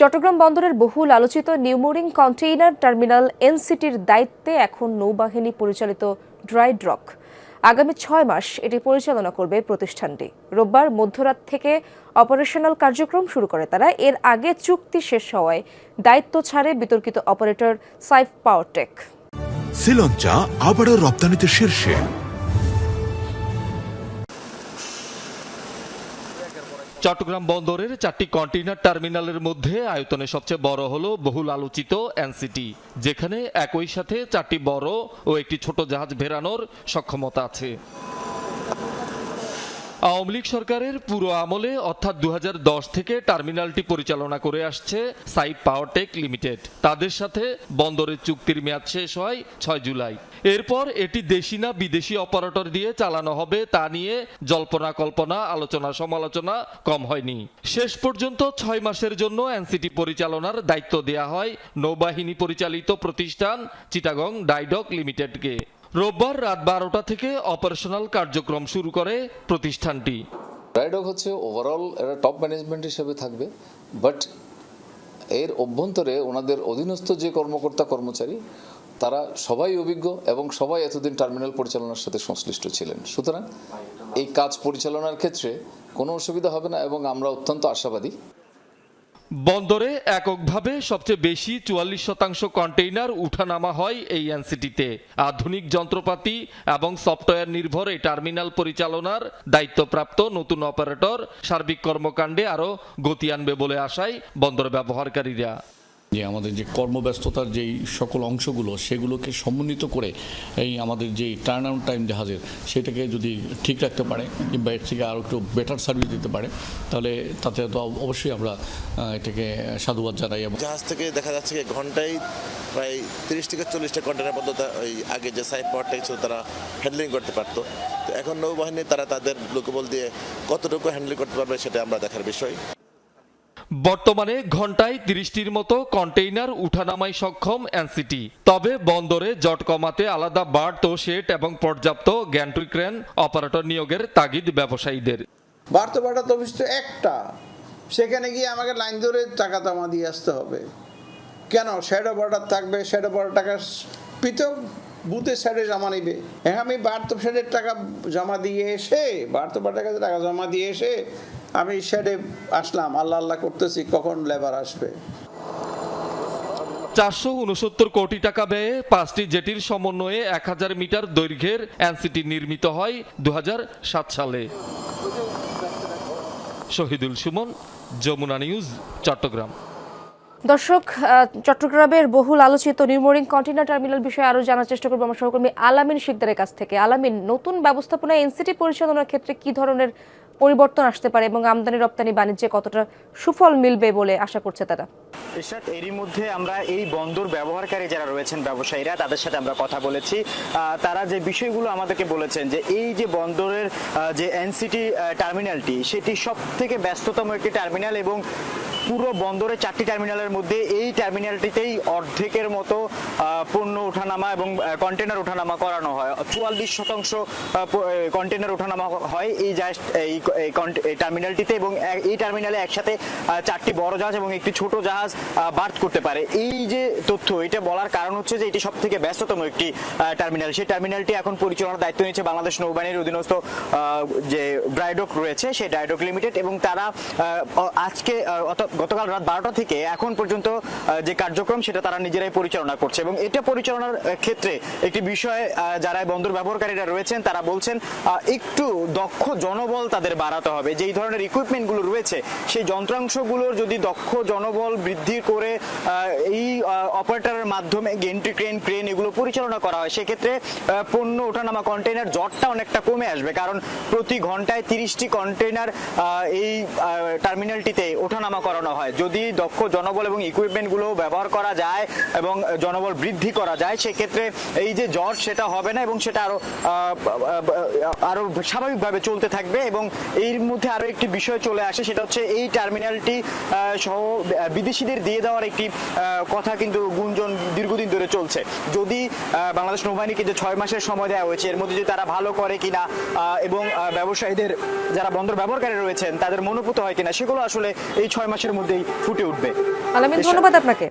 চট্টগ্রাম বন্দরের বহুল আলোচিত নিউমোরিং কন্টেইনার টার্মিনাল এনসিটির দায়িত্বে এখন নৌবাহিনী পরিচালিত ড্রাই ড্রক। আগামী ছয় মাস এটি পরিচালনা করবে প্রতিষ্ঠানটি। রোববার মধ্যরাত থেকে অপারেশনাল কার্যক্রম শুরু করে তারা। এর আগে চুক্তি শেষ হওয়ায় দায়িত্ব ছাড়ে বিতর্কিত অপারেটর সাইফ পাওয়ারটেক। শ্রীলঞ্চা আবারও রপ্তানিতে শীর্ষে। চট্টগ্রাম বন্দরের চারটি কন্টেইনার টার্মিনালের মধ্যে আয়তনে সবচেয়ে বড় হল বহুল আলোচিত এনসিটি, যেখানে একই সাথে চারটি বড় ও একটি ছোট জাহাজ ভেড়ানোর সক্ষমতা আছে। আওয়ামী লীগ সরকারের পুরো আমলে, অর্থাৎ দু হাজার দশ থেকে টার্মিনালটি পরিচালনা করে আসছে সাইপ পাওয়ারটেক লিমিটেড। তাদের সাথে বন্দরের চুক্তির মেয়াদ শেষ হয় ছয় জুলাই। এরপর এটি দেশি না বিদেশি অপারেটর দিয়ে চালানো হবে তা নিয়ে জল্পনা কল্পনা, আলোচনা সমালোচনা কম হয়নি। শেষ পর্যন্ত ছয় মাসের জন্য এনসিটি পরিচালনার দায়িত্ব দেয়া হয় নৌবাহিনী পরিচালিত প্রতিষ্ঠান চিটাগং ডাইডক লিমিটেডকে। রোববার রাত বারোটা থেকে অপারেশনাল কার্যক্রম শুরু করে প্রতিষ্ঠানটি। রাইডক হচ্ছে ওভারঅল এরা টপ ম্যানেজমেন্ট হিসেবে থাকবে বাট এর অভ্যন্তরে ওনাদের অধীনস্থ যে কর্মকর্তা কর্মচারী, তারা সবাই অভিজ্ঞ এবং সবাই এতদিন টার্মিনাল পরিচালনার সাথে সংশ্লিষ্ট ছিলেন। সুতরাং এই কাজ পরিচালনার ক্ষেত্রে কোনো অসুবিধা হবে না এবং আমরা অত্যন্ত আশাবাদী। বন্দরে এককভাবে সবচেয়ে বেশি চুয়াল্লিশ শতাংশ কন্টেইনার উঠানামা হয় এই এনসিটিতে। আধুনিক যন্ত্রপাতি এবং সফটওয়্যার নির্ভর এই টার্মিনাল পরিচালনার দায়িত্বপ্রাপ্ত নতুন অপারেটর সার্বিক কর্মকাণ্ডে আরও গতি আনবে বলে আশায় বন্দর ব্যবহারকারীরা। যে আমাদের যে কর্মব্যস্ততার যেই সকল অংশগুলো, সেগুলোকে সমন্বিত করে এই আমাদের যে টার্ন আউট টাইম জাহাজের, সেটাকে যদি ঠিক রাখতে পারে কিংবা এর থেকে আরও একটু বেটার সার্ভিস দিতে পারে, তাহলে তাতে তো অবশ্যই আমরা এটাকে সাধুবাদ জানাই এবং জাহাজ থেকে দেখা যাচ্ছে কি ঘন্টায় প্রায় তিরিশ থেকে চল্লিশটা কন্টেনার পর্যন্ত ওই আগে যে সাইড পাওয়ারটাই ছিল তারা হ্যান্ডলিং করতে পারতো। তো এখন নৌবাহিনী তারা তাদের লোকবল দিয়ে কতটুকু হ্যান্ডেল করতে পারবে সেটা আমরা দেখার বিষয়। বর্তমানে ঘন্টায় তিরিশটির মতো কন্টেইনার উঠানামায় সক্ষম এনসিটি। তবে বন্দরে জট কমাতে আলাদা বার্থ ও শেড এবং পর্যাপ্ত গ্যান্ট্রি ক্রেন অপারেটর নিয়োগের তাগিদ ব্যবসায়ীদের। বার্তা অফিস তো একটা। সেখানে গিয়ে আমাকে লাইন ধরে টাকা জমা দিয়ে আসতে হবে। কেন? শ্যাডো বর্ডার থাকবে শ্যাডো বর্ডার টাকা পৃথক বুথের সাইডে জমা নিবে। হ্যাঁ আমি বার্থ শেডের টাকা জমা দিয়ে এসে বার্থ কাছে টাকা জমা দিয়ে এসে আমি শেডে আসলাম আল্লাহ আল্লাহ করতেছি কখন লেবার আসবে? চারশো উনসত্তর কোটি টাকা ব্যয়ে পাঁচটি জেটির সমন্বয়ে এক হাজার মিটার দৈর্ঘ্যের এনসিটি নির্মিত হয় দুই হাজার সাত সালে। শহীদুল সুমন যমুনা নিউজ চট্টগ্রাম। দর্শক আহ, চট্টগ্রামের বহুল আলোচিত নিউমোরিং কন্টেইনার টার্মিনাল বিষয়ে আরও জানার চেষ্টা করব আমার সহকর্মী আলামিন শিকদারের কাছ থেকে। আলামিন নতুন ব্যবস্থাপনা এনসিটি পরিচালনার ক্ষেত্রে কি ধরনের পরিবর্তন আসতে পারে এবং আমদানি, রপ্তানি, বাণিজ্যে কতটা সুফল মিলবে বলে আশা করছে তারা। এরই মধ্যে আমরা এই বন্দর ব্যবহারকারী যারা রয়েছেন ব্যবসায়ীরা, তাদের সাথে আমরা কথা বলেছি। তারা যে বিষয়গুলো আমাদেরকে বলেছেন যে এই যে বন্দরের যে এনসিটি টার্মিনালটি, সেটি সব থেকে ব্যস্ততম একটি টার্মিনাল এবং পুরো বন্দরের চারটি টার্মিনালের মধ্যে এই টার্মিনালটিতেই অর্ধেকের মতো পণ্য ওঠানামা এবং কন্টেনার ওঠানামা করানো হয়। চুয়াল্লিশ শতাংশ কন্টেনার ওঠানামা হয়। এই এই টার্মিনালটিতে এবং এই টার্মিনালে একসাথে চারটি বড় জাহাজ এবং একটি ছোট জাহাজ বার্থ করতে পারে। এই যে তথ্য, এটা বলার কারণ হচ্ছে যে এটি সব থেকে ব্যস্ততম একটি টার্মিনাল সেই টার্মিনালটি এখন পরিচালনার দায়িত্ব নিয়েছে বাংলাদেশ নৌবাহিনীর অধীনস্থ যে ড্রাইডক রয়েছে, সেই ড্রাইডক লিমিটেড এবং তারা আজকে গতকাল রাত বারোটা থেকে এখন পর্যন্ত যে কার্যক্রম সেটা তারা নিজেরাই পরিচালনা করছে এবং এটা পরিচালনার ক্ষেত্রে একটি বিষয় যারা বন্দর ব্যবহারকারীরা রয়েছেন, তারা বলছেন একটু দক্ষ জনবল তাদের বাড়াতে হবে। যেই ধরনের ইকুইপমেন্টগুলো রয়েছে, সেই যন্ত্রাংশগুলোর যদি দক্ষ জনবল বৃদ্ধি করে এই অপারেটরের মাধ্যমে গেন্ট্রি ক্রেন ক্রেন এগুলো পরিচালনা করা হয়, সেক্ষেত্রে পণ্য ওঠানামা কন্টেনার জটটা অনেকটা কমে আসবে। কারণ প্রতি ঘন্টায় তিরিশটি কন্টেনার এই টার্মিনালটিতে ওঠানামা করানো হয়। যদি দক্ষ জনবল এবং ইকুইপমেন্টগুলো ব্যবহার করা যায় এবং জনবল বৃদ্ধি করা যায়, সেক্ষেত্রে এই যে জট, সেটা হবে না এবং সেটা আরও আরও স্বাভাবিকভাবে চলতে থাকবে এবং এর মধ্যে আরও একটি বিষয় চলে আসে সেটা হচ্ছে এই টার্মিনালটি সহ বিদেশিদের দিয়ে দেওয়ার একটি আহ, কথা কিন্তু গুঞ্জন দীর্ঘদিন ধরে চলছে। যদি বাংলাদেশ নৌবাহিনীকে যে ছয় মাসের সময় দেওয়া হয়েছে এর মধ্যে যদি তারা ভালো করে কিনা এবং ব্যবসায়ীদের যারা বন্দর ব্যবহারকারী রয়েছেন তাদের মনোভূত হয় কিনা সেগুলো আসলে এই ছয় মাসের মাসের মধ্যেই ফুটে উঠবে। আলামিন ধন্যবাদ আপনাকে।